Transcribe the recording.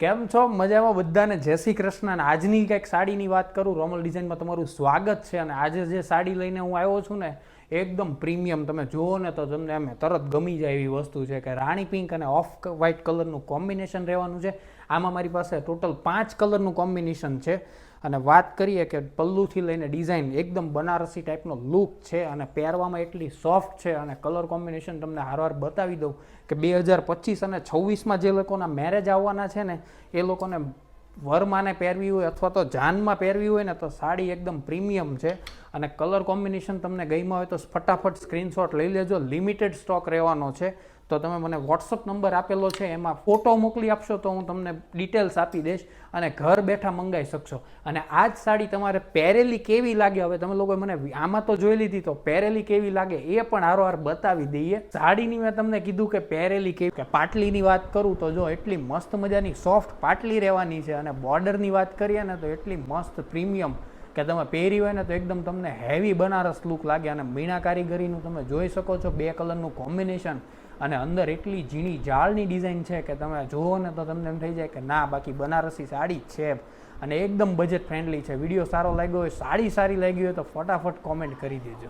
કેમ છો? મજામાં બધાને? જય શ્રી કૃષ્ણ. અને આજની કંઈક સાડીની વાત કરું, રોમલ ડિઝાઇનમાં તમારું સ્વાગત છે. અને આજે જે સાડી લઈને હું આવ્યો છું ને એકદમ પ્રીમિયમ. તમે જુઓ ને તો તમને એમ તરત ગમી જાય એવી વસ્તુ છે કે રાણી પિંક અને ઓફ વ્હાઇટ કલરનું કોમ્બિનેશન રહેવાનું છે. આમાં મારી પાસે ટોટલ પાંચ કલરનું કોમ્બિનેશન છે. અને વાત કરીએ કે પલ્લુથી લઈને ડિઝાઇન એકદમ બનારસી ટાઈપનો લુક છે અને પહેરવામાં એટલી સોફ્ટ છે અને કલર કોમ્બિનેશન તમને હારવાર બતાવી દઉં કે બે હજાર પચીસ અને છવ્વીસમાં જે લોકોના મેરેજ આવવાના છે ને, એ લોકોને વરમાને પહેરવી હોય અથવા તો જાનમાં પહેરવી હોય ને તો સાડી એકદમ પ્રીમિયમ છે. અને કલર કોમ્બિનેશન તમને ગઈમાં હોય તો ફટાફટ સ્ક્રીનશોટ લઈ લેજો. લિમિટેડ સ્ટોક રહેવાનો છે. તો તમે મને વોટ્સઅપ નંબર આપેલો છે, એમાં ફોટો મોકલી આપશો તો હું તમને ડિટેલ્સ આપી દઈશ અને ઘર બેઠા મંગાવી શકશો. અને આ જ સાડી તમારે પહેરેલી કેવી લાગે? હવે તમે લોકોએ મને આમાં તો જોઈ લીધી તો પહેરેલી કેવી લાગે? એ પણ હારોહાર બતાવી દઈએ. સાડીની મેં તમને કીધું કે પહેરેલી કેવી કે પાટલીની વાત કરું તો જો એટલી મસ્ત મજાની સોફ્ટ પાટલી રહેવાની છે અને બોર્ડરની વાત કરીએ ને તો એટલી મસ્ત પ્રીમિયમ કે તમે પહેરી હોય ને તો એકદમ તમને હેવી બનારસ લુક લાગે અને મીણા કારીગરીનું તમે જોઈ શકો છો બે કલરનું કોમ્બિનેશન અને અંદર એટલી ઝીણી જાળની ડિઝાઇન છે કે તમે જુઓ ને તો તમને એમ થઈ જાય કે ના, બાકી બનારસી સાડી છે અને એકદમ બજેટ ફ્રેન્ડલી છે. વીડિયો સારો લાગ્યો હોય, સાડી સારી લાગી હોય તો ફટાફટ કોમેન્ટ કરી દેજો.